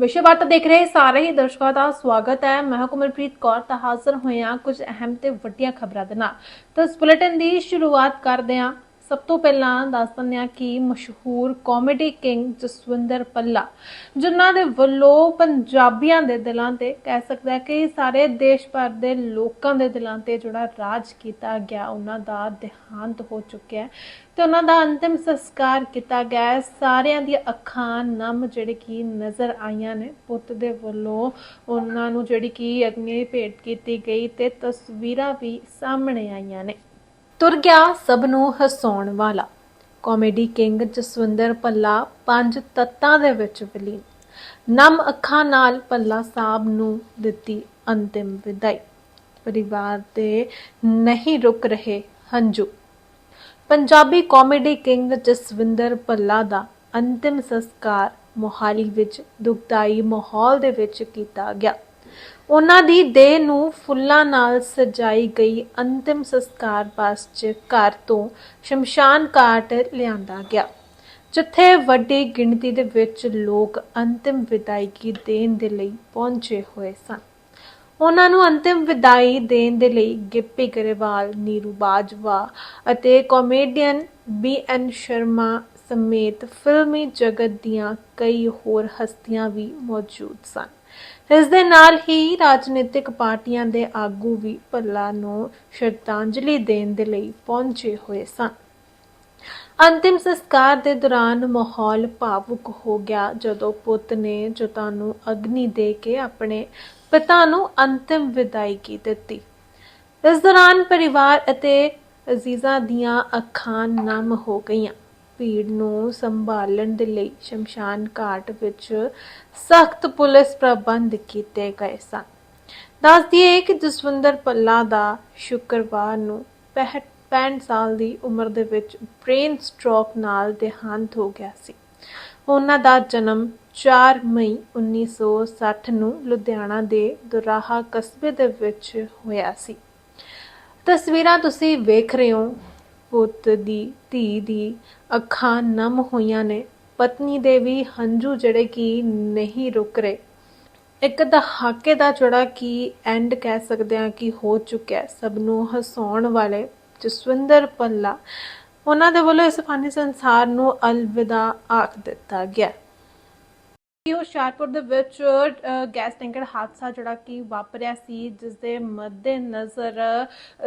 ਵਿਸ਼ੇ ਵਿਸ਼ਵਵਤ ਦੇਖ ਰਹੇ ਸਾਰੇ ਹੀ ਦਰਸ਼ਕਾਂ ਦਾ ਸਵਾਗਤ ਹੈ। ਮੈਂ ਹਾਂ ਕੌਰ, ਤਾਂ ਹਾਜ਼ਰ ਹੋਇਆ ਹਾਂ ਕੁਝ ਅਹਿਮ ਤੇ ਵੱਡੀਆਂ ਖਬਰਾਂ ਦੇ ਨਾਲ। ਤਾਂ ਇਸ ਬੁਲੇਟਿਨ ਦੀ ਸ਼ੁਰੂਆਤ ਕਰਦੇ ਹਾਂ। ਸਭ ਤੋਂ ਪਹਿਲਾਂ ਦੱਸ ਦਿੰਦੇ ਹਾਂ ਕਿ ਮਸ਼ਹੂਰ ਕਾਮੇਡੀ ਕਿੰਗ ਜਸਵਿੰਦਰ ਪੱਲਾ ਜਿਨ੍ਹਾਂ ਦੇ ਵੱਲੋਂ ਪੰਜਾਬੀਆਂ ਦੇ ਦਿਲਾਂ ਤੇ ਕਹਿ ਸਕਦਾ ਹੈ ਕਿ ਸਾਰੇ ਦੇਸ਼ ਭਰ ਦੇ ਲੋਕਾਂ ਦੇ ਦਿਲਾਂ ਤੇ ਜਿਹੜਾ ਰਾਜ ਕੀਤਾ ਗਿਆ, ਉਹਨਾਂ ਦਾ ਦੇਹਾਂਤ ਹੋ ਚੁੱਕਿਆ ਹੈ ਤੇ ਉਹਨਾਂ ਦਾ ਅੰਤਿਮ ਸੰਸਕਾਰ ਕੀਤਾ ਗਿਆ ਹੈ। ਸਾਰਿਆਂ ਦੀਆਂ ਅੱਖਾਂ, ਨਮ ਜਿਹੜੇ ਕਿ ਨਜ਼ਰ ਆਈਆਂ ਨੇ, ਪੁੱਤ ਦੇ ਵੱਲੋਂ ਉਹਨਾਂ ਨੂੰ ਜਿਹੜੀ ਕਿ ਅਗਨੀ ਭੇਟ ਕੀਤੀ ਗਈ ਤੇ ਤਸਵੀਰਾਂ ਵੀ ਸਾਹਮਣੇ ਆਈਆਂ ਨੇ ਤੁਰ ਗਿਆ ਸਭ ਨੂੰ ਹਸਾਉਣ ਵਾਲਾ। ਕਾਮੇਡੀ ਕਿੰਗ ਜਸਵਿੰਦਰ ਪੱਲਾ ਪੰਜ ਤੱਤਾਂ ਦੇ ਵਿੱਚ ਵਿਲੀਨ। ਨਮ ਅੱਖਾਂ ਨਾਲ ਪੱਲਾ ਸਾਹਿਬ ਨੂੰ ਦਿੱਤੀ ਅੰਤਿਮ ਵਿਦਾਈ। ਪਰਿਵਾਰ ਦੇ ਨਹੀਂ ਰੁਕ ਰਹੇ ਹੰਝੂ। ਪੰਜਾਬੀ ਕਾਮੇਡੀ ਕਿੰਗ ਜਸਵਿੰਦਰ ਭੱਲਾ ਦਾ ਅੰਤਿਮ ਸੰਸਕਾਰ ਮੋਹਾਲੀ ਵਿੱਚ ਦੁਖਦਾਈ ਮਾਹੌਲ ਦੇ ਵਿੱਚ ਕੀਤਾ ਗਿਆ। ਉਹਨਾਂ ਦੀ ਦੇਹ ਨੂੰ ਫੁੱਲਾਂ ਨਾਲ ਸਜਾਈ ਗਈ ਅੰਤਿਮ ਸੰਸਕਾਰ ਬੱਸ 'ਚ ਘਰ ਤੋਂ ਸ਼ਮਸ਼ਾਨ ਘਾਟ ਲਿਆਂਦਾ ਗਿਆ। ਜਿੱਥੇ ਵੱਡੀ ਗਿਣਤੀ ਦੇ ਵਿੱਚ ਲੋਕ ਅੰਤਿਮ ਵਿਦਾਇਗੀ ਦੇਣ ਦੇ ਲਈ ਪਹੁੰਚੇ ਹੋਏ ਸਨ। ਉਹਨਾਂ ਨੂੰ ਅੰਤਿਮ ਵਿਦਾਈ ਦੇਣ ਦੇ ਲਈ ਗਿੱਪੀ ਗਰੇਵਾਲ, ਨੀਰੂ ਬਾਜਵਾ ਅਤੇ ਕਾਮੇਡੀਅਨ ਬੀ ਐਨ ਸ਼ਰਮਾ ਸਮੇਤ ਫਿਲਮੀ ਜਗਤ ਦੀਆਂ ਕਈ ਹੋਰ ਹਸਤੀਆਂ ਵੀ ਮੌਜੂਦ ਸਨ। ਇਸ ਦੇ ਨਾਲ ਹੀ ਰਾਜਨੀਤਿਕ ਪਾਰਟੀਆਂ ਦੇ ਆਗੂ ਵੀ ਭੱਲਾ ਨੂੰ ਸ਼ਰਧਾਂਜਲੀ ਦੇਣ ਦੇ ਲਈ ਪਹੁੰਚੇ ਹੋਏ ਸਨ। ਅੰਤਿਮ ਸੰਸਕਾਰ ਦੇ ਦੌਰਾਨ ਮਾਹੌਲ ਭਾਵੁਕ ਹੋ ਗਿਆ ਜਦੋਂ ਪੁੱਤ ਨੇ ਜਤਾ ਨੂੰ ਅਗਨੀ ਦੇ ਕੇ ਆਪਣੇ ਪਿਤਾ ਨੂੰ ਅੰਤਿਮ ਵਿਦਾਇਗੀ ਦਿੱਤੀ। ਇਸ ਦੌਰਾਨ ਪਰਿਵਾਰ ਅਤੇ ਅਜ਼ੀਜ਼ਾਂ ਦੀਆਂ ਅੱਖਾਂ ਨਮ ਹੋ ਗਈਆਂ। ਭੀੜ ਨੂੰ ਸੰਭਾਲਣ ਦੇ ਲਈ ਸ਼ਮਸ਼ਾਨ ਘਾਟ ਵਿੱਚ ਸਖਤ ਪੁਲਿਸ ਪ੍ਰਬੰਧ ਕੀਤੇ ਗਏ ਸਨ। ਦੱਸ ਦਈਏ ਕਿ ਜਸਵਿੰਦਰ ਪੱਲਾ ਦਾ ਸ਼ੁੱਕਰਵਾਰ ਨੂੰ 65 ਸਾਲ ਦੀ ਉਮਰ ਦੇ ਵਿੱਚ ਬ੍ਰੇਨ ਸਟ੍ਰੋਕ ਨਾਲ ਦੇਹਾਂਤ ਹੋ ਗਿਆ ਸੀ। ਉਹਨਾਂ ਦਾ ਜਨਮ 4 ਮਈ 1960 ਨੂੰ ਲੁਧਿਆਣਾ ਦੇ ਦੁਰਾਹਾ ਕਸਬੇ ਦੇ ਵਿੱਚ ਹੋਇਆ ਸੀ। ਤਸਵੀਰਾਂ ਤੁਸੀਂ ਵੇਖ ਰਹੇ ਹੋ ਪੁੱਤ ਦੀ, ਧੀ ਦੀ ਅੱਖਾਂ ਨਮ ਹੋਈਆਂ ਨੇ। ਪਤਨੀ ਦੇ ਵੀ ਹੰਝੂ ਜਿਹੜੇ ਕਿ ਨਹੀਂ ਰੁਕ ਰਹੇ। ਇੱਕ ਦਹਾਕੇ ਦਾ ਜਿਹੜਾ ਕਿ ਐਂਡ ਕਹਿ ਸਕਦੇ ਹਾਂ ਕਿ ਹੋ ਚੁੱਕਿਆ ਸਭ ਨੂੰ ਹਸਾਉਣ ਵਾਲੇ ਜਸਵਿੰਦਰ ਪੱਲਾ ਉਹਨਾਂ ਦੇ ਵੱਲੋਂ ਇਸ ਫਾਨੀ ਸੰਸਾਰ ਨੂੰ ਅਲਵਿਦਾ ਆਖ ਦਿੱਤਾ ਗਿਆ ਕਿ ਹੁਸ਼ਿਆਰਪੁਰ ਦੇ ਵਿੱਚ ਗੈਸ ਟੈਂਕਰ ਹਾਦਸਾ ਜਿਹੜਾ ਕਿ ਵਾਪਰਿਆ ਸੀ ਜਿਸ ਦੇ ਮੱਦੇ ਨਜ਼ਰ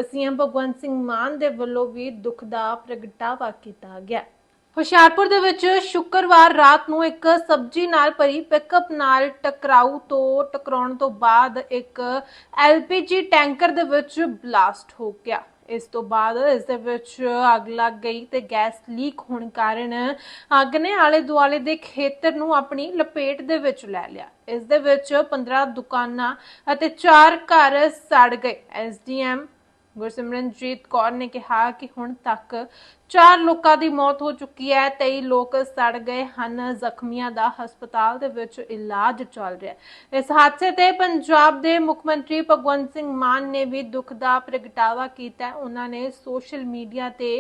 ਸੀਐਮ ਭਗਵੰਤ ਸਿੰਘ ਮਾਨ ਦੇ ਵੱਲੋਂ ਵੀ ਦੁੱਖ ਦਾ ਪ੍ਰਗਟਾਵਾ ਕੀਤਾ ਗਿਆ। ਹੁਸ਼ਿਆਰਪੁਰ ਦੇ ਵਿੱਚ ਸ਼ੁੱਕਰਵਾਰ ਰਾਤ ਨੂੰ ਇੱਕ ਸਬਜ਼ੀ ਨਾਲ ਭਰੀ ਪਿਕਅਪ ਨਾਲ ਟਕਰਾਊ ਤੋਂ ਟਕਰਾਉਣ ਤੋਂ ਬਾਅਦ ਇੱਕ ਐਲਪੀਜੀ ਟੈਂਕਰ ਦੇ ਵਿੱਚ ਬਲਾਸਟ ਹੋ ਗਿਆ। ਇਸ ਤੋਂ ਬਾਅਦ ਇਸ ਦੇ ਵਿੱਚ ਅੱਗ ਲੱਗ ਗਈ ਤੇ ਗੈਸ ਲੀਕ ਹੋਣ ਕਾਰਨ ਅੱਗ ਨੇ ਆਲੇ ਦੁਆਲੇ ਦੇ ਖੇਤਰ ਨੂੰ ਆਪਣੀ ਲਪੇਟ ਦੇ ਵਿੱਚ ਲੈ ਲਿਆ। ਇਸ ਦੇ ਵਿੱਚ 15 ਦੁਕਾਨਾਂ ਅਤੇ 4 ਘਰ ਸੜ ਗਏ। ਐਸਡੀਐਮ ਗੁਰਸਿਮਰਨਜੀਤ ਕੌਰ ਨੇ ਕਿਹਾ ਕਿ ਹੁਣ ਤੱਕ ਚਾਰ ਲੋਕਾਂ ਦੀ ਮੌਤ ਹੋ ਚੁੱਕੀ ਹੈ 23 ਲੋਕ ਸੜ ਗਏ ਹਨ, ਜ਼ਖਮੀਆਂ ਦਾ ਹਸਪਤਾਲ ਦੇ ਵਿੱਚ ਇਲਾਜ ਚੱਲ ਰਿਹਾ ਹੈ। ਇਸ ਹਾਦਸੇ ਤੇ ਪੰਜਾਬ ਦੇ ਮੁੱਖ ਮੰਤਰੀ ਭਗਵੰਤ ਸਿੰਘ ਮਾਨ ਨੇ ਵੀ ਦੁੱਖ ਦਾ ਪ੍ਰਗਟਾਵਾ ਕੀਤਾ ਹੈ। ਉਹਨਾਂ ਨੇ ਸੋਸ਼ਲ ਮੀਡੀਆ ਤੇ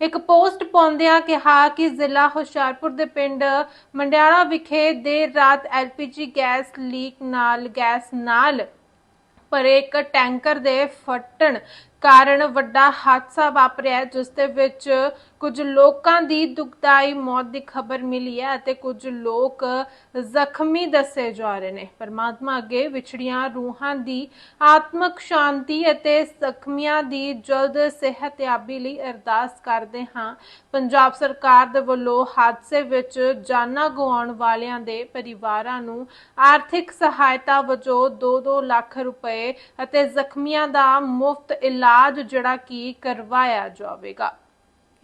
ਇੱਕ ਪੋਸਟ ਪਾਉਂਦਿਆਂ ਕਿਹਾ ਕਿ ਜ਼ਿਲ੍ਹਾ ਹੁਸ਼ਿਆਰਪੁਰ ਦੇ ਪਿੰਡ ਮੰਡਿਆਲਾ ਵਿਖੇ ਦੇਰ ਰਾਤ ਐਲਪੀਜੀ ਗੈਸ ਲੀਕ ਨਾਲ, ਗੈਸ ਨਾਲ ਭਰੇ ਇੱਕ ਟੈਂਕਰ ਦੇ ਫਟਣ ਕਾਰਨ ਵੱਡਾ ਹਾਦਸਾ ਵਾਪਰਿਆ ਜਿਸ ਦੇ ਵਿੱਚ ਕੁਝ ਲੋਕਾਂ ਦੀ ਦੁਖਦਾਈ ਮੌਤ ਦੀ ਖਬਰ ਮਿਲੀ ਹੈ ਅਤੇ ਕੁਝ ਲੋਕ ਜ਼ਖਮੀ ਦੱਸੇ ਜਾ ਰਹੇ ਨੇ। ਪਰਮਾਤਮਾ ਅੱਗੇ ਵਿਛੜੀਆਂ ਰੂਹਾਂ ਦੀ ਆਤਮਿਕ ਸ਼ਾਂਤੀ ਅਤੇ ਜ਼ਖਮੀਆਂ ਦੀ ਜਲਦ ਸਿਹਤਯਾਬੀ ਲਈ ਅਰਦਾਸ ਕਰਦੇ ਹਾਂ। ਪੰਜਾਬ ਸਰਕਾਰ ਦੇ ਵੱਲੋਂ ਹਾਦਸੇ ਵਿੱਚ ਜਾਨਾਂ ਗਵਾਉਣ ਵਾਲਿਆਂ ਦੇ ਪਰਿਵਾਰਾਂ ਨੂੰ ਆਰਥਿਕ ਸਹਾਇਤਾ ਵਜੋਂ 2-2 ਲੱਖ ਰੁਪਏ ਅਤੇ ਜ਼ਖਮੀਆਂ ਦਾ ਮੁਫਤ ਇਲਾਜ ਜਿਹੜਾ ਕੀ ਕਰਵਾਇਆ ਜਾਵੇਗਾ।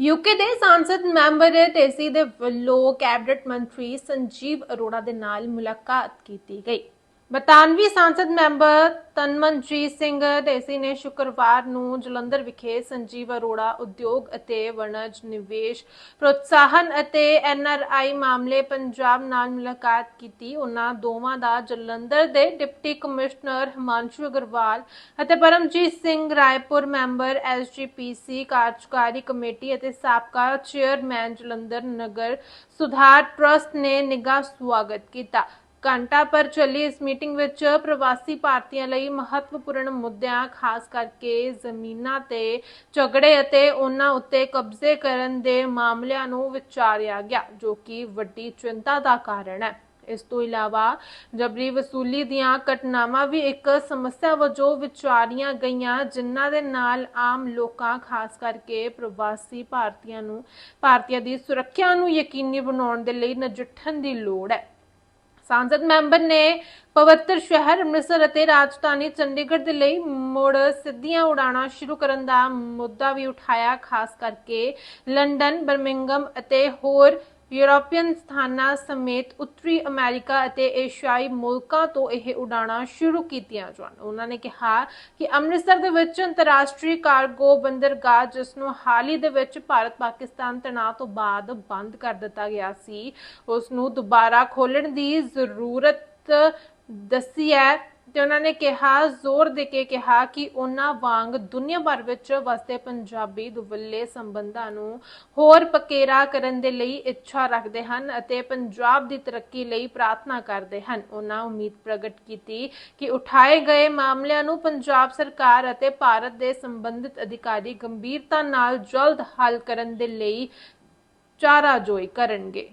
ਯੂਕੇ ਦੇ ਸੰਸਦ ਮੈਂਬਰ ਟੇਸੀ ਦੇ ਵੱਲੋਂ ਕੈਬਨਿਟ ਮੰਤਰੀ ਸੰਜੀਵ ਅਰੋੜਾ ਦੇ ਨਾਲ ਮੁਲਾਕਾਤ ਕੀਤੀ ਗਈ। ਬਤਾਨਵੀ ਸੰਸਦ ਮੈਂਬਰ ਤਨਮਨਜੀਤ ਸਿੰਘ ਢੇਸੀ ਨੇ ਸ਼ੁੱਕਰਵਾਰ ਨੂੰ ਜਲੰਧਰ ਵਿਖੇ ਸੰਜੀਵ ਅਰੋੜਾ ਉਦਯੋਗ ਅਤੇ ਵਣਜ ਨਿਵੇਸ਼ ਪ੍ਰੋਤਸਾਹਨ ਅਤੇ ਐਨਆਰਆਈ ਮਾਮਲੇ ਪੰਜਾਬ ਨਾਲ ਮੁਲਾਕਾਤ ਕੀਤੀ। ਉਹਨਾਂ ਦੋਵਾਂ ਦਾ ਜਲੰਧਰ ਦੇ ਡਿਪਟੀ ਕਮਿਸ਼ਨਰ ਹਿਮਾਂਸ਼ੂ ਅਗਰਵਾਲ ਅਤੇ ਪਰਮਜੀਤ ਸਿੰਘ ਰਾਏਪੁਰ ਮੈਂਬਰ ਐਸਜੀਪੀਸੀ ਕਾਰਜਕਾਰੀ ਕਮੇਟੀ ਅਤੇ ਸਾਬਕਾ ਚੇਅਰਮੈਨ ਜਲੰਧਰ ਨਗਰ ਸੁਧਾਰ ਟਰਸਟ ਨੇ ਨਿੱਘਾ ਸਵਾਗਤ ਕੀਤਾ। ਘੰਟਾ ਪਰ ਚੱਲੀ ਇਸ ਮੀਟਿੰਗ ਵਿੱਚ ਪ੍ਰਵਾਸੀ ਭਾਰਤੀਆਂ ਲਈ ਮਹੱਤਵਪੂਰਨ ਮੁੱਦਿਆਂ, ਖਾਸ ਕਰਕੇ ਜ਼ਮੀਨਾਂ ਤੇ ਝਗੜੇ ਅਤੇ ਉਹਨਾਂ ਉੱਤੇ ਕਬਜ਼ੇ ਕਰਨ ਦੇ ਮਾਮਲਿਆਂ ਨੂੰ ਵਿਚਾਰਿਆ ਗਿਆ, ਜੋ ਕਿ ਵੱਡੀ ਚਿੰਤਾ ਦਾ ਕਾਰਨ ਹੈ। ਇਸ ਤੋਂ ਇਲਾਵਾ ਜਬਰੀ ਵਸੂਲੀ ਦੀਆਂ ਘਟਨਾਵਾਂ ਵੀ ਇੱਕ ਸਮੱਸਿਆ ਵਜੋਂ ਵਿਚਾਰੀਆਂ ਗਈਆਂ, ਜਿਨ੍ਹਾਂ ਦੇ ਨਾਲ ਆਮ ਲੋਕਾਂ, ਖਾਸ ਕਰਕੇ ਪ੍ਰਵਾਸੀ ਭਾਰਤੀਆਂ ਨੂੰ, ਭਾਰਤੀਆਂ ਦੀ ਸੁਰੱਖਿਆ ਨੂੰ ਯਕੀਨੀ ਬਣਾਉਣ ਦੇ ਲਈ ਨਜਿੱਠਣ ਦੀ ਲੋੜ ਹੈ। ਸਾਂਸਦ ਮੈਂਬਰ ਨੇ ਪਵਿੱਤਰ ਸ਼ਹਿਰ ਅੰਮ੍ਰਿਤਸਰ ਅਤੇ ਰਾਜਧਾਨੀ ਚੰਡੀਗੜ੍ਹ ਦੇ ਲਈ ਮੁੜ ਸਿੱਧੀਆਂ ਉਡਾਣਾ ਸ਼ੁਰੂ ਕਰਨ ਦਾ ਮੁੱਦਾ ਵੀ ਉਠਾਇਆ, ਖਾਸ ਕਰਕੇ ਲੰਡਨ ਬਰਮਿੰਗਮ ਅਤੇ ਹੋਰ ਯੂਰੋਪੀਅਨ ਸਥਾਨਾਂ ਸਮੇਤ ਉੱਤਰੀ ਅਮਰੀਕਾ ਅਤੇ ਏਸ਼ੀਆਈ ਮੁਲਕਾਂ ਤੋਂ ਇਹ ਉਡਾਣਾਂ ਸ਼ੁਰੂ ਕੀਤੀਆਂ ਜਾਣ। ਉਹਨਾਂ ਨੇ ਕਿਹਾ ਕਿ ਅੰਮ੍ਰਿਤਸਰ ਦੇ ਵਿੱਚ ਅੰਤਰਰਾਸ਼ਟਰੀ ਕਾਰਗੋ ਬੰਦਰਗਾਹ, ਜਿਸ ਨੂੰ ਹਾਲ ਹੀ ਦੇ ਵਿੱਚ ਭਾਰਤ ਪਾਕਿਸਤਾਨ ਤਣਾਅ ਤੋਂ ਬਾਅਦ ਬੰਦ ਕਰ ਦਿੱਤਾ ਗਿਆ ਸੀ, ਉਸ ਨੂੰ ਦੁਬਾਰਾ ਖੋਲਣ ਦੀ ਜ਼ਰੂਰਤ ਦੱਸੀ ਹੈ। ਤੇ ਉਹਨਾਂ ਨੇ ਕਿਹਾ, ਜ਼ੋਰ ਦੇ ਕੇ ਕਿਹਾ ਕਿ ਉਹਨਾਂ ਵਾਂਗ ਦੁਨੀਆ ਭਰ ਵਿੱਚ ਵਸਦੇ ਪੰਜਾਬੀ ਦੁਵੱਲੇ ਸੰਬੰਧਾਂ ਨੂੰ ਹੋਰ ਪਕੇਰਾ ਕਰਨ ਦੇ ਲਈ ਇੱਛਾ ਰੱਖਦੇ ਹਨ ਅਤੇ ਪੰਜਾਬ ਦੀ ਤਰੱਕੀ ਲਈ ਪ੍ਰਾਰਥਨਾ ਕਰਦੇ ਹਨ। ਉਹਨਾਂ ਉਮੀਦ ਪ੍ਰਗਟ ਕੀਤੀ ਕਿ ਉਠਾਏ ਗਏ ਮਾਮਲਿਆਂ ਨੂੰ ਪੰਜਾਬ ਸਰਕਾਰ ਅਤੇ ਭਾਰਤ ਦੇ ਸੰਬੰਧਿਤ ਅਧਿਕਾਰੀ ਗੰਭੀਰਤਾ ਨਾਲ ਜਲਦ ਹੱਲ ਕਰਨ ਦੇ ਲਈ ਚਾਰਾਜੋਈ ਕਰਨਗੇ।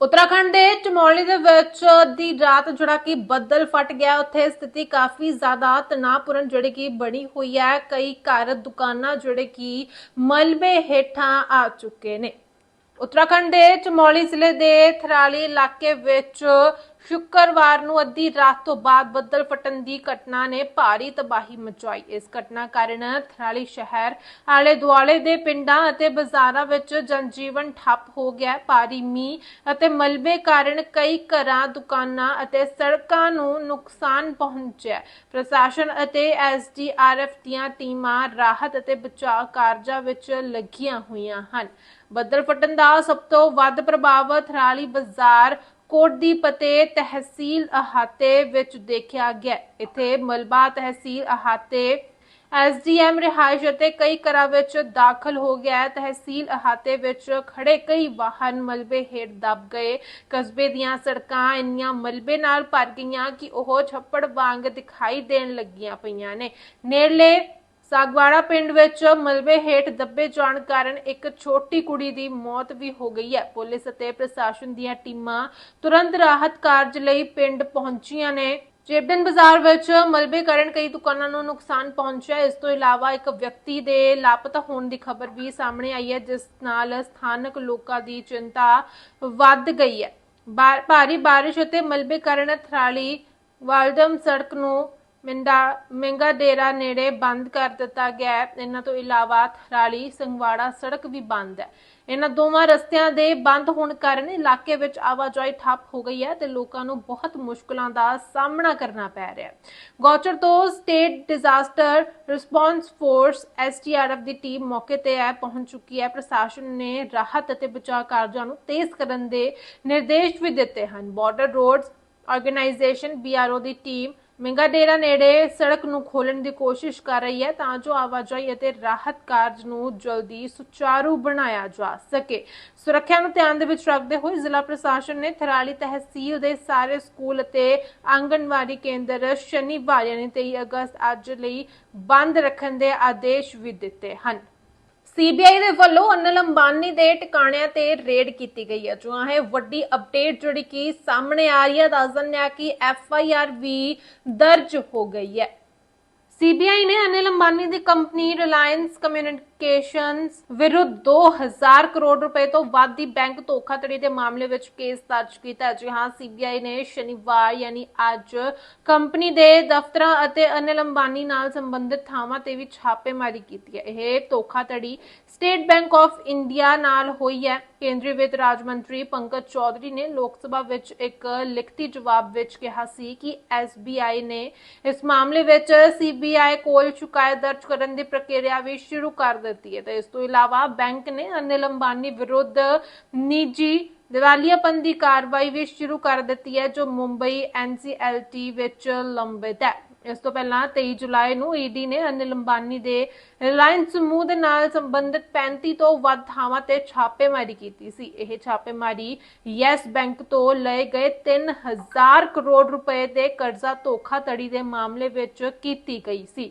ਉੱਤਰਾਖੰਡ ਦੇ ਚਮੋਲੀ ਦੇ ਵਿੱਚ ਦੀ ਰਾਤ ਜਿਹੜਾ ਕਿ ਬੱਦਲ ਫਟ ਗਿਆ। ਉੱਥੇ ਸਥਿਤੀ ਕਾਫੀ ਜ਼ਿਆਦਾ ਤਣਾਅਪੂਰਨ ਜਿਹੜੀ ਕਿ ਬਣੀ ਹੋਈ ਹੈ। ਕਈ ਘਰ, ਦੁਕਾਨਾਂ ਜਿਹੜੇ ਕਿ ਮਲਬੇ ਹੇਠਾਂ ਆ ਚੁੱਕੇ ਨੇ। ਉੱਤਰਾਖੰਡ ਦੇ ਚਮੋਲੀ ਜ਼ਿਲ੍ਹੇ ਦੇ ਥਰਾਲੀ ਇਲਾਕੇ ਵਿੱਚ ਸ਼ੁੱਕਰਵਾਰ ਨੂੰ ਅੱਧੀ ਰਾਤ ਤੋਂ ਬਾਅਦ ਬੱਦਲ ਫਟਣ ਦੀ ਘਟਨਾ ਨੇ ਭਾਰੀ ਤਬਾਹੀ ਮਚਾਈ ਇਸ ਘਟਨਾ ਕਾਰਨ ਥਰਾਲੀ ਸ਼ਹਿਰ ਆਲੇ ਦੁਆਲੇ ਦੇ ਪਿੰਡਾਂ ਅਤੇ ਬਾਜ਼ਾਰਾਂ ਵਿੱਚ ਜਨਜੀਵਨ ਠੱਪ ਹੋ ਗਿਆ। ਭਾਰੀ ਮੀਂਹ ਅਤੇ ਮਲਬੇ ਕਾਰਨ ਕਈ ਘਰਾਂ, ਦੁਕਾਨਾਂ ਅਤੇ ਸੜਕਾਂ ਨੂੰ ਨੁਕਸਾਨ ਪਹੁੰਚਿਆ। ਪ੍ਰਸ਼ਾਸਨ ਅਤੇ ਐਸਡੀਆਰਐਫ ਦੀਆਂ ਟੀਮਾਂ ਰਾਹਤ ਅਤੇ ਬਚਾਅ ਕਾਰਜਾਂ ਵਿੱਚ ਲੱਗੀਆਂ ਹੋਈਆਂ ਹਨ। ਬੱਦਲ ਫਟਣ ਦਾ ਸਭ ਤੋਂ ਵੱਧ ਪ੍ਰਭਾਵ ਥਰਾਲੀ ਬਾਜ਼ਾਰ ਕੋਟਦੀ ਪਤੇ ਤਹਿਸੀਲ ਅਹਾਤੇ ਵਿੱਚ ਦੇਖਿਆ ਗਿਆ। ਹੈ। ਇੱਥੇ ਮਲਬਾ ਤਹਿਸੀਲ ਅਹਾਤੇ ਐਸਡੀਐਮ ਰਿਹਾਇਸ਼ ਅਤੇ ਕਈ ਘਰਾਂ ਵਿੱਚ ਦਾਖਲ ਹੋ ਗਿਆ। ਤਹਿਸੀਲ ਅਹਾਤੇ ਵਿੱਚ ਖੜੇ ਕਈ ਵਾਹਨ ਮਲਬੇ ਹੇਠ ਦਬ ਗਏ। ਕਸਬੇ ਦੀਆਂ ਸੜਕਾਂ ਇੰਨੀਆਂ ਮਲਬੇ ਨਾਲ ਭਰ ਗਈਆਂ ਕਿ ਉਹ ਛੱਪੜ ਵਾਂਗ ਦਿਖਾਈ ਦੇਣ ਲੱਗੀਆਂ ਪਈਆਂ ਨੇ। ਨੇੜਲੇ ਸਾਗਵਾੜਾ ਪਿੰਡ ਵਿੱਚ ਮਲਬੇ ਹੇਠ ਦੱਬੇ ਜਾਣ ਕਾਰਨ ਇੱਕ ਛੋਟੀ ਕੁੜੀ ਦੀ ਮੌਤ ਵੀ ਹੋ ਗਈ ਹੈ। ਪੁਲਿਸ ਅਤੇ ਪ੍ਰਸ਼ਾਸਨ ਦੀਆਂ ਟੀਮਾਂ ਤੁਰੰਤ ਰਾਹਤ ਕਾਰਜ ਲਈ ਪਿੰਡ ਪਹੁੰਚੀਆਂ ਨੇ। ਚੇਪਡਨ ਬਾਜ਼ਾਰ ਵਿੱਚ ਮਲਬੇ ਕਾਰਨ ਕਈ ਦੁਕਾਨਾਂ ਨੂੰ ਨੁਕਸਾਨ ਪਹੁੰਚਿਆ ਇਸ ਤੋਂ ਇਲਾਵਾ ਇੱਕ ਵਿਅਕਤੀ ਦੇ ਲਾਪਤਾ ਹੋਣ ਦੀ ਖਬਰ ਵੀ ਸਾਹਮਣੇ ਆਈ ਹੈ, ਜਿਸ ਨਾਲ ਸਥਾਨਕ ਲੋਕਾਂ ਦੀ ਚਿੰਤਾ ਵੱਧ ਗਈ ਹੈ। ਭਾਰੀ ਬਾਰਿਸ਼ ਅਤੇ ਮਲਬੇ ਕਾਰਨ ਥਰਾਲੀ ਵਾਲਡਮ ਸੜਕ ਨੂੰ ਮਹਿੰਗਾ ਡੇਰਾ ਨੇੜੇ ਬੰਦ ਕਰ ਦਿੱਤਾ ਗਿਆ ਹੈ। ਇਹਨਾਂ ਤੋਂ ਇਲਾਵਾ ਥਰਾਲੀ, ਸੰਗਵਾੜਾ ਸੜਕ ਵੀ ਬੰਦ ਹੈ। ਇਹਨਾਂ ਦੋਵਾਂ ਰਸਤਿਆਂ ਦੇ ਬੰਦ ਹੋਣ ਕਾਰਨ ਇਲਾਕੇ ਵਿੱਚ ਆਵਾਜਾਈ ਠੱਪ ਹੋ ਗਈ ਹੈ ਤੇ ਲੋਕਾਂ ਨੂੰ ਬਹੁਤ ਮੁਸ਼ਕਲਾਂ ਦਾ ਸਾਹਮਣਾ ਕਰਨਾ ਪੈ ਰਿਹਾ ਹੈ। ਗੌਚਰ ਤੋਂ state disaster response force SDRF ਦੀ ਟੀਮ ਮੌਕੇ ਤੇ ਹੈ ਪਹੁੰਚ ਚੁੱਕੀ ਹੈ। ਪ੍ਰਸ਼ਾਸਨ ਨੇ ਰਾਹਤ ਅਤੇ ਬਚਾਅ ਕਾਰਜਾਂ ਨੂੰ ਤੇਜ਼ ਕਰਨ ਦੇ ਨਿਰਦੇਸ਼ ਵੀ ਦਿੱਤੇ ਹਨ। ਬਾਰਡਰ ਰੋਡਸ ਆਰਗੇਨਾਈਜੇਸ਼ਨ ਬੀਆਰਓ ਦੀ ਟੀਮ ਮਿੰਗਾ ਡੇਰਾ ਨੇੜੇ ਸੜਕ ਨੂੰ ਖੋਲਣ ਦੀ ਕੋਸ਼ਿਸ਼ ਕਰ ਰਹੀ ਹੈ ਤਾਂ ਜੋ ਆਵਾਜਾਈ ਅਤੇ ਰਾਹਤ ਕਾਰਜ ਨੂੰ ਜਲਦੀ ਸੁਚਾਰੂ ਬਣਾਇਆ ਜਾ ਸਕੇ। ਸੁਰੱਖਿਆ ਨੂੰ ਧਿਆਨ ਦੇ ਵਿੱਚ ਰੱਖਦੇ ਹੋਏ ਜ਼ਿਲ੍ਹਾ ਪ੍ਰਸ਼ਾਸਨ ਨੇ ਥਰਾਲੀ ਤਹਿਸੀਲ ਦੇ ਸਾਰੇ ਸਕੂਲ ਅਤੇ ਆਂਗਣਵਾੜੀ ਕੇਂਦਰ ਸ਼ਨੀਵਾਰ ਯਾਨੀ 23 ਅਗਸਤ ਅੱਜ ਲਈ ਬੰਦ ਰੱਖਣ ਦੇ ਆਦੇਸ਼ ਵੀ ਦਿੱਤੇ ਹਨ। ਸੀਬੀਆਈ ਦੇ ਵੱਲੋਂ ਅਨਿਲ ਅੰਬਾਨੀ ਦੇ ਟਿਕਾਣਿਆਂ ਤੇ ਰੇਡ ਕੀਤੀ ਗਈ ਹੈ। ਜੋ ਹੈ ਵੱਡੀ ਅਪਡੇਟ ਜਿਹੜੀ ਕਿ ਸਾਹਮਣੇ ਆ ਰਹੀ ਹੈ ਦੱਸ ਦਿੰਦੇ ਹਾਂ ਕਿ ਐਫ ਆਈ ਆਰ ਵੀ ਦਰਜ ਹੋ ਗਈ ਹੈ। ਸੀਬੀਆਈ ਨੇ ਅਨਿਲ ਅੰਬਾਨੀ ਦੀ ਕੰਪਨੀ ਰਿਲਾਇੰਸ ਕਮਿਊਨੀਕੇਸ਼ਨਸ ਵਿਰੁੱਧ 2000 ਕਰੋੜ ਰੁਪਏ ਤੋਂ ਵੱਧ ਦੀ ਬੈਂਕ ਧੋਖਾਧੜੀ ਦੇ ਮਾਮਲੇ ਵਿੱਚ ਕੇਸ ਦਰਜ ਕੀਤਾ ਹੈ। ਜੀ ਹਾਂ ਸੀਬੀਆਈ ਨੇ ਸ਼ਨੀਵਾਰ ਯਾਨੀ ਅੱਜ ਕੰਪਨੀ ਦੇ ਦਫ਼ਤਰਾਂ ਅਤੇ ਅਨਿਲ ਅੰਬਾਨੀ ਨਾਲ ਸੰਬੰਧਿਤ ਥਾਵਾਂ ਤੇ ਵੀ ਛਾਪੇਮਾਰੀ ਕੀਤੀ ਹੈ। ਇਹ ਧੋਖਾਧੜੀ ਸਟੇਟ ਬੈਂਕ ਆਫ ਇੰਡੀਆ ਨਾਲ ਹੋਈ ਹੈ। ਕੇਂਦਰੀ ਵਿੱਤ ਰਾਜ ਮੰਤਰੀ ਪੰਕਜ ਚੌਧਰੀ ਨੇ ਲੋਕ ਸਭਾ ਵਿੱਚ ਇੱਕ ਲਿਖਤੀ ਜਵਾਬ ਵਿੱਚ ਕਿਹਾ ਸੀ ਕਿ ਐਸਬੀਆਈ ਨੇ ਇਸ ਮਾਮਲੇ ਵਿੱਚ ਸੀਬੀਆਈ ਕੋਲ ਸ਼ਿਕਾਇਤ ਦਰਜ ਕਰਨ ਦੀ ਪ੍ਰਕਿਰਿਆ ਵੀ ਸ਼ੁਰੂ ਕਰ ਦਿੱਤੀ ਹੈ। ਤੇ ਇਸ ਤੋਂ ਇਲਾਵਾ ਬੈਂਕ ਨੇ ਅਨਿਲ ਅੰਬਾਨੀ ਵਿਰੁੱਧ ਨਿੱਜੀ ਦਿਵਾਲੀਆਪਨ ਦੀ ਕਾਰਵਾਈ ਵੀ ਸ਼ੁਰੂ ਕਰ ਦਿੱਤੀ ਹੈ, ਜੋ ਮੁੰਬਈ ਐਨਸੀਐਲਟੀ ਵਿੱਚ ਲੰਬਿਤ ਹੈ। ਇਸ ਤੋਂ ਪਹਿਲਾਂ 23 ਜੁਲਾਈ ਨੂੰ ਈਡੀ ਨੇ ਅਨਿਲ ਅੰਬਾਨੀ ਦੇ ਰਿਲਾਇੰਸ ਸਮੂਹ ਦੇ ਨਾਲ ਸੰਬੰਧਿਤ 35 ਤੋਂ ਵੱਧ ਥਾਵਾਂ ਤੇ ਛਾਪੇਮਾਰੀ ਕੀਤੀ ਸੀ। ਇਹ ਛਾਪੇਮਾਰੀ ਯੈਸ ਬੈਂਕ ਤੋਂ ਲਏ ਗਏ 3000 ਕਰੋੜ ਰੁਪਏ ਦੇ ਕਰਜ਼ਾ ਧੋਖਾਧੜੀ ਦੇ ਮਾਮਲੇ ਵਿੱਚ ਕੀਤੀ ਗਈ ਸੀ।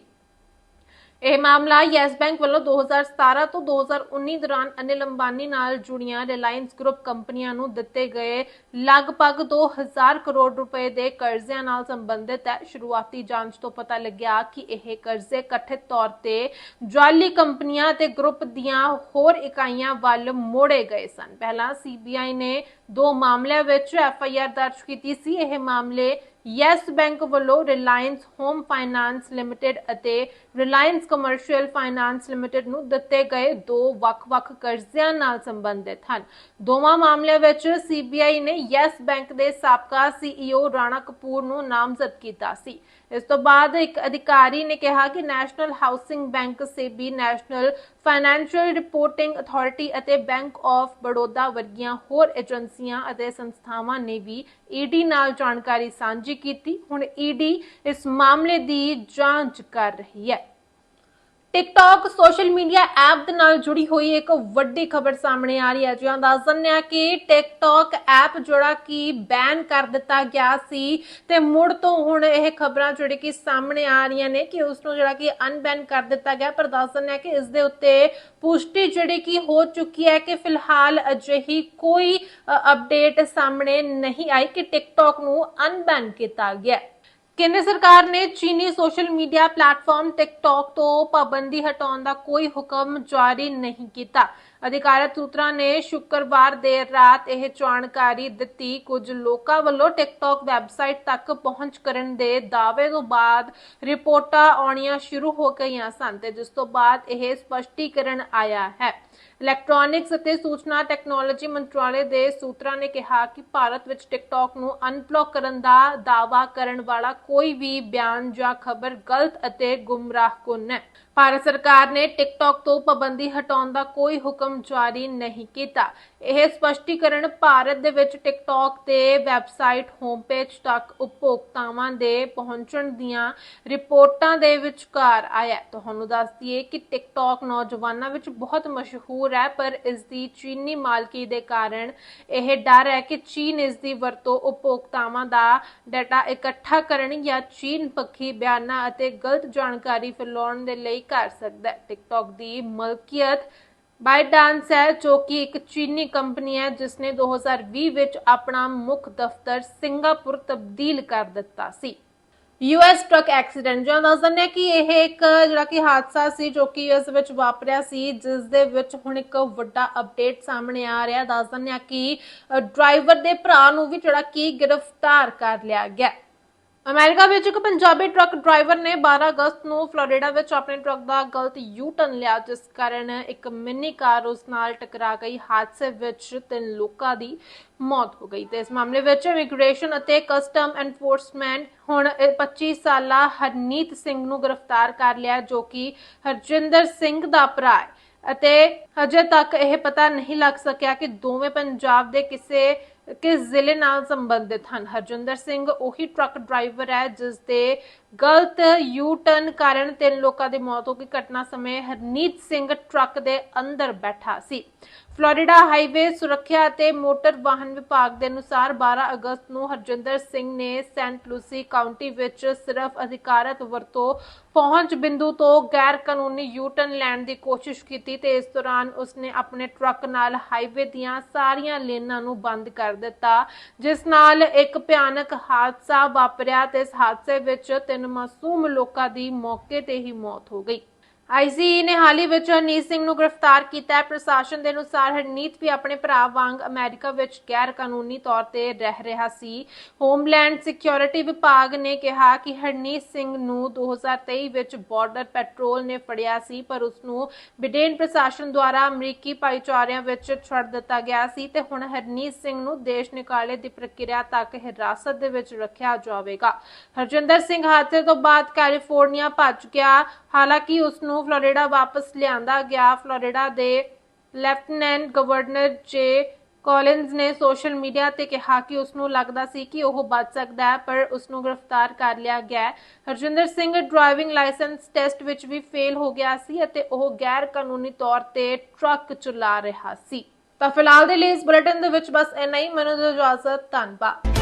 ਇਹ ਮਾਮਲਾ ਯੈਸ ਬੈਂਕ ਵੱਲੋਂ 2017 ਤੋਂ 2019 ਦੌਰਾਨ ਅਨਿਲ ਅੰਬਾਨੀ ਨਾਲ ਜੁੜੀਆਂ ਰਿਲਾਇੰਸ ਗਰੁੱਪ ਕੰਪਨੀਆਂ ਨੂੰ ਦਿੱਤੇ ਗਏ ਲਗਭਗ 2000 ਕਰੋੜ ਰੁਪਏ ਦੇ ਕਰਜ਼ਿਆਂ ਨਾਲ ਸੰਬੰਧਿਤ ਹੈ। ਸ਼ੁਰੂਆਤੀ ਜਾਂਚ ਤੋਂ ਪਤਾ ਲੱਗਿਆ ਕਿ ਇਹ ਕਰਜ਼ੇ ਕਥਿਤ ਤੌਰ ਤੇ ਜਾਲੀ ਕੰਪਨੀਆਂ ਤੇ ਗਰੁੱਪ ਦੀਆਂ ਹੋਰ ਇਕਾਈਆਂ ਵੱਲ ਮੋੜੇ ਗਏ ਸਨ। ਪਹਿਲਾਂ ਸੀਬੀਆਈ ਨੇ ਦੋ ਮਾਮਲਿਆਂ ਵਿੱਚ ਐਫਆਈਆਰ ਦਰਜ ਕੀਤੀ ਸੀ। ਇਹ ਮਾਮਲੇ ਯੈਸ ਬੈਂਕ ਵੱਲੋਂ ਰਿਲਾਇੰਸ ਹੋਮ ਫਾਈਨਾਂਸ ਲਿਮਟਿਡ ਅਤੇ ਰਿਲਾਇੰਸ ਕਮਰਸ਼ੀਅਲ ਫਾਈਨਾਂਸ ਲਿਮਟਿਡ ਨੂੰ ਦਿੱਤੇ ਗਏ ਦੋ ਵੱਖ-ਵੱਖ ਕਰਜ਼ਿਆਂ ਨਾਲ ਸੰਬੰਧਿਤ ਹਨ। ਦੋਵਾਂ ਮਾਮਲਿਆਂ ਵਿੱਚ ਸੀਬੀਆਈ ਨੇ ਯੈਸ ਬੈਂਕ ਦੇ ਸਾਬਕਾ ਸੀਈਓ ਰਾਣਾ ਕਪੂਰ ਨੂੰ ਨਾਮਜ਼ਦ ਕੀਤਾ ਸੀ। ਇਸ ਤੋਂ ਬਾਅਦ ਇੱਕ ਅਧਿਕਾਰੀ ਨੇ ਕਿਹਾ ਕਿ national housing bank SEBI national financial reporting authority ਅਤੇ ਬੈਂਕ ਆਫ ਬੜੌਦਾ ਵਰਗੀਆਂ ਹੋਰ ਏਜੰਸੀਆਂ ਅਤੇ ਸੰਸਥਾਵਾਂ ਨੇ ਵੀ ਈਡੀ ਨਾਲ ਜਾਣਕਾਰੀ ਸਾਂਝੀ ਕੀਤੀ। ਹੁਣ ਈਡੀ ਇਸ ਮਾਮਲੇ ਦੀ ਜਾਂਚ ਕਰ ਰਹੀ ਹੈ। ਟਿਕਟੌਕ ਸੋਸ਼ਲ ਮੀਡੀਆ ਐਪ ਦੇ ਨਾਲ ਜੁੜੀ ਹੋਈ ਇੱਕ ਵੱਡੀ ਖਬਰ ਸਾਹਮਣੇ ਆ ਰਹੀ ਹੈ। ਜਿਹਾਂ ਦੱਸ ਦਿੰਦੇ ਆ ਕਿ ਟਿਕਟੌਕ ਐਪ ਜਿਹੜਾ ਕਿ ਬੈਨ ਕਰ ਦਿੱਤਾ ਗਿਆ ਸੀ ਤੇ ਮੁੜ ਤੋਂ ਹੁਣ ਇਹ ਖਬਰਾਂ ਜਿਹੜੀ ਕਿ ਸਾਹਮਣੇ ਆ ਰਹੀਆਂ ਨੇ ਕਿ ਉਸ ਨੂੰ ਜਿਹੜਾ ਕਿ ਅਨਬੈਨ ਕਰ ਦਿੱਤਾ ਗਿਆ। ਪਰ ਦੱਸ ਦਿੰਦੇ ਆ ਕਿ ਇਸ ਦੇ ਉੱਤੇ ਪੁਸ਼ਟੀ ਜਿਹੜੀ ਕਿ ਹੋ ਚੁੱਕੀ ਹੈ ਕਿ ਫਿਲਹਾਲ ਅਜਿਹੀ ਕੋਈ ਅਪਡੇਟ ਸਾਹਮਣੇ ਨਹੀਂ ਆਈ ਕਿ ਟਿਕਟੌਕ ਨੂੰ ਅਨਬੈਨ ਕੀਤਾ ਗਿਆ। ਕੇਂਦਰ ਸਰਕਾਰ ਨੇ ਚੀਨੀ ਸੋਸ਼ਲ ਮੀਡੀਆ ਪਲੇਟਫਾਰਮ ਟਿਕਟੌਕ ਤੋਂ ਪਾਬੰਦੀ ਹਟਾਉਣ ਦਾ ਕੋਈ ਹੁਕਮ ਜਾਰੀ ਨਹੀਂ ਕੀਤਾ। ਅਧਿਕਾਰਤ ਸੂਤਰਾਂ ਨੇ ਸ਼ੁੱਕਰਵਾਰ ਦੇਰ ਰਾਤ ਇਹ ਜਾਣਕਾਰੀ ਦਿੱਤੀ। ਕੁਝ ਲੋਕਾਂ ਵੱਲੋਂ ਟਿਕਟੌਕ ਵੈਬਸਾਈਟ ਤੱਕ ਪਹੁੰਚ ਕਰਨ ਦੇ ਦਾਅਵੇ ਤੋਂ ਬਾਅਦ ਰਿਪੋਰਟਾਂ ਆਉਣੀਆਂ ਸ਼ੁਰੂ ਹੋ ਗਈਆਂ ਸਨ ਤੇ ਜਿਸ ਤੋਂ ਬਾਅਦ ਇਹ ਸਪਸ਼ਟੀਕਰਨ ਆਇਆ ਹੈ। ਇਲੈਕਟ੍ਰੋਨਿਕਸ ਅਤੇ ਸੂਚਨਾ ਟੈਕਨੋਲੋਜੀ ਮੰਤਰਾਲੇ ਦੇ ਸੂਤਰਾਂ ਨੇ ਕਿਹਾ ਕਿ ਭਾਰਤ ਵਿੱਚ ਟਿਕਟੌਕ ਨੂੰ ਅਨਬਲੌਕ ਕਰਨ ਦਾ ਦਾਅਵਾ ਕਰਨ ਵਾਲਾ ਕੋਈ ਵੀ ਬਿਆਨ ਜਾਂ ਖਬਰ ਗਲਤ ਅਤੇ ਗੁੰਮਰਾਹਕੁੰਨ ਹੈ। ਭਾਰਤ ਸਰਕਾਰ ਨੇ ਟਿਕਟੌਕ ਤੋਂ ਪਾਬੰਦੀ ਹਟਾਉਣ ਦਾ ਕੋਈ ਹੁਕਮ ਜਾਰੀ ਨਹੀਂ ਕੀਤਾ। ਇਹ ਸਪਸ਼ਟੀਕਰਨ ਭਾਰਤ ਦੇ ਵਿੱਚ ਟਿਕਟੌਕ ਤੇ ਵੈਬਸਾਈਟ ਹੋਮ ਪੇਜ ਤੱਕ ਉਪਭੋਗਤਾਵਾਂ ਦੇ ਪਹੁੰਚਣ ਦੀਆਂ ਰਿਪੋਰਟਾਂ ਦੇ ਵਿਚਕਾਰ ਆਇਆ ਤੁਹਾਨੂੰ ਦੱਸ ਦਈਏ ਕਿ ਟਿਕਟੌਕ ਨੌਜਵਾਨਾਂ ਵਿੱਚ ਬਹੁਤ ਮਸ਼ਹੂਰ ਹੈ, ਪਰ ਇਸ ਦੀ ਚੀਨੀ ਮਾਲਕੀ ਦੇ ਕਾਰਨ ਇਹ ਡਰ ਹੈ ਕਿ ਚੀਨ ਇਸ ਦੀ ਵਰਤੋਂ ਉਪਭੋਗਤਾਵਾਂ ਦਾ ਡਾਟਾ ਇਕੱਠਾ ਕਰਨ ਜਾਂ ਚੀਨ ਪੱਖੀ ਬਿਆਨਾਂ ਅਤੇ ਗਲਤ ਜਾਣਕਾਰੀ ਫੈਲਾਉਣ ਦੇ ਲਈ ਕਰ ਸਕਦਾ ਹੈ। ਟਿਕਟੌਕ ਦੀ ਮਲਕੀਅਤ ਬਾਈਡਾਂਸ ਹੈ, ਜੋ ਕਿ ਇੱਕ ਚੀਨੀ ਕੰਪਨੀ ਹੈ ਜਿਸ ਨੇ 2020 ਵਿੱਚ ਆਪਣਾ ਮੁੱਖ ਦਫ਼ਤਰ ਸਿੰਗਾਪੁਰ ਤਬਦੀਲ ਕਰ ਦਿੱਤਾ ਸੀ। ਯੂਐਸ ਟਰੱਕ ਐਕਸੀਡੈਂਟ ਜਾਂ ਦੱਸ ਦਿੰਦੇ ਹਾਂ ਕਿ ਇਹ ਇੱਕ ਜਿਹੜਾ ਕਿ ਹਾਦਸਾ ਸੀ, ਜੋ ਕਿ ਯੂਐਸ ਵਿੱਚ ਵਾਪਰਿਆ ਸੀ, ਜਿਸ ਦੇ ਵਿੱਚ ਹੁਣ ਇੱਕ ਵੱਡਾ ਅਪਡੇਟ ਸਾਹਮਣੇ ਆ ਰਿਹਾ। ਦੱਸ ਦਿੰਦੇ ਹਾਂ ਕਿ ਡਰਾਈਵਰ ਦੇ ਭਰਾ ਨੂੰ ਵੀ ਜਿਹੜਾ ਕਿ ਗ੍ਰਿਫਤਾਰ ਕਰ ਲਿਆ ਗਿਆ। ਅਮਰੀਕਾ ਵਿੱਚ ਇੱਕ ਪੰਜਾਬੀ ਟਰੱਕ ਡਰਾਈਵਰ ਨੇ 12 ਅਗਸਤ ਨੂੰ ਫਲੋਰੀਡਾ ਵਿੱਚ ਆਪਣੇ ਟਰੱਕ ਦਾ ਗਲਤ ਯੂ ਟਰਨ ਲਿਆ, ਜਿਸ ਕਾਰਨ ਇੱਕ ਮਿੰਨੀ ਕਾਰ ਉਸ ਨਾਲ ਟਕਰਾ ਗਈ। ਹਾਦਸੇ ਵਿੱਚ ਤਿੰਨ ਲੋਕਾਂ ਦੀ ਮੌਤ ਹੋ ਗਈ ਤੇ ਇਸ ਮਾਮਲੇ ਵਿੱਚ ਇਮੀਗ੍ਰੇਸ਼ਨ ਅਤੇ ਕਸਟਮ ਐਨਫੋਰਸਮੈਂਟ ਹੁਣ ਇਹ 25 ਸਾਲਾ ਹਰਨੀਤ ਸਿੰਘ ਨੂੰ ਗ੍ਰਿਫਤਾਰ ਕਰ ਲਿਆ, ਜੋ ਕਿ ਹਰਜਿੰਦਰ ਸਿੰਘ ਦਾ ਭਰਾ ਹੈ। ਅਤੇ ਅਜੇ ਤੱਕ ਇਹ ਪਤਾ ਨਹੀਂ ਲੱਗ ਸਕਿਆ ਕਿ ਦੋਵੇਂ ਪੰਜਾਬ ਦੇ ਕਿਸੇ ਕਿਸ ਜ਼ਿਲ੍ਹੇ ਨਾਲ ਸੰਬੰਧਿਤ ਹਨ। ਹਰਜਿੰਦਰ ਸਿੰਘ ਉਹੀ ਟਰੱਕ ਡਰਾਈਵਰ ਹੈ, ਜਿਸ ਦੇ ਗਲਤ ਯੂ ਟਰਨ ਕਾਰਨ ਤਿੰਨ ਲੋਕਾਂ ਦੀ ਮੌਤ ਹੋ ਗਈ। ਘਟਨਾ ਸਮੇਂ ਹਰਨੀਤ ਸਿੰਘ ਟਰੱਕ ਦੇ ਅੰਦਰ ਬੈਠਾ ਸੀ। ਫਲੋਰੀਡਾ ਹਾਈਵੇ ਸੁਰੱਖਿਆ ਅਤੇ ਮੋਟਰ ਵਾਹਨ ਵਿਭਾਗ ਦੇ ਅਨੁਸਾਰ 12 ਅਗਸਤ ਨੂੰ ਹਰਜਿੰਦਰ ਸਿੰਘ ਨੇ ਸੈਂਟ ਲੂਸੀ ਕਾਉਂਟੀ ਵਿੱਚ ਸਿਰਫ ਅਧਿਕਾਰਤ ਵਰਤੋਂ ਪਹੁੰਚ ਬਿੰਦੂ ਤੋਂ ਗੈਰ ਕਾਨੂੰਨੀ ਯੂ ਟਰਨ ਲੈਣ ਦੀ ਕੋਸ਼ਿਸ਼ ਕੀਤੀ ਤੇ ਇਸ ਦੌਰਾਨ ਉਸਨੇ ਆਪਣੇ ਟਰੱਕ ਨਾਲ ਹਾਈਵੇ ਦੀਆਂ ਸਾਰੀਆਂ ਲੇਨਾਂ ਨੂੰ ਬੰਦ ਕਰ ਦਿੱਤਾ, ਜਿਸ ਨਾਲ ਇੱਕ ਭਿਆਨਕ ਹਾਦਸਾ ਵਾਪਰਿਆ ਤੇ ਇਸ ਹਾਦਸੇ ਵਿੱਚ ਤਿੰਨ ਮਾਸੂਮ ਲੋਕਾਂ ਦੀ ਮੌਕੇ ਤੇ ਹੀ ਮੌਤ ਹੋ ਗਈ। ਆਈਸੀਈ ਨੇ ਹਾਲ ਹੀ ਵਿੱਚ ਹਰਨੀਤ ਸਿੰਘ ਨੂੰ ਗ੍ਰਿਫਤਾਰ ਕੀਤਾ ਹੈ। ਪ੍ਰਸ਼ਾਸਨ ਦੇ ਅਨੁਸਾਰ ਹਰਨੀਤ ਵੀ ਆਪਣੇ ਭਰਾ ਵਾਂਗ ਅਮਰੀਕਾ ਵਿੱਚ ਗੈਰ ਕਾਨੂੰਨੀ ਤੌਰ ਤੇ ਰਹਿ ਰਿਹਾ ਸੀ। ਹੋਮਲੈਂਡ ਸਿਕਿਉਰਿਟੀ ਵਿਭਾਗ ਨੇ ਕਿਹਾ ਕਿ ਹਰਨੀਤ ਸਿੰਘ ਨੂੰ 2023 ਵਿੱਚ ਬਾਰਡਰ ਪੈਟਰੋਲ ਨੇ ਫੜਿਆ ਸੀ, ਪਰ ਉਸ ਨੂੰ ਬਿਡੇਨ ਪ੍ਰਸ਼ਾਸਨ ਦੁਆਰਾ ਅਮਰੀਕੀ ਭਾਈਚਾਰਿਆਂ ਵਿੱਚ ਛੱਡ ਦਿੱਤਾ ਗਿਆ ਸੀ ਤੇ ਹੁਣ ਹਰਨੀਤ ਸਿੰਘ ਨੂੰ ਦੇਸ਼ ਨਿਕਾਲੇ ਦੀ ਪ੍ਰਕਿਰਿਆ ਤੱਕ ਹਿਰਾਸਤ ਦੇ ਵਿੱਚ ਰੱਖਿਆ ਜਾਵੇਗਾ। ਹਰਜਿੰਦਰ ਸਿੰਘ ਹਾਦਸੇ ਤੋਂ ਬਾਅਦ ਕੈਲੀਫੋਰਨੀਆ ਭੱਜ ਗਿਆ। ਹਾਲਾਂਕਿ ਉਸ ਨੂੰ ਫਲੋਰੀਡਾ ਵਾਪਸ ਲਿਆਂਦਾ ਗਿਆ। ਫਲੋਰੀਡਾ ਦੇ ਲੈਫਟੀਨੈਂਟ ਗਵਰਨਰ ਜੇ ਕਾਲਿੰਸ ਨੇ ਸੋਸ਼ਲ ਮੀਡੀਆ ਤੇ ਕਿਹਾ ਕਿ ਉਸ ਨੂੰ ਲੱਗਦਾ ਸੀ ਕਿ ਉਹ ਬਚ ਸਕਦਾ ਹੈ, ਪਰ ਉਸ ਨੂੰ ਗ੍ਰਿਫਤਾਰ ਕਰ ਲਿਆ ਗਿਆ Harjinder Singh driving licence test ਵਿੱਚ ਵੀ ਫੇਲ ਹੋ ਗਿਆ ਸੀ ਅਤੇ ਉਹ ਗੈਰ ਕਾਨੂੰਨੀ ਤੌਰ ਤੇ ਟਰੱਕ ਚਲਾ ਰਿਹਾ ਸੀ। ਤਾਂ ਫਿਲਹਾਲ ਦੇ ਲਈ ਇਸ ਬੁਲੇਟਿਨ ਦੇ ਵਿੱਚ ਬਸ ਇੰਨਾ ਹੀ। ਮੈਨੂੰ ਦਿਓ ਇਜਾਜ਼ਤ ਧੰਨਵਾਦ।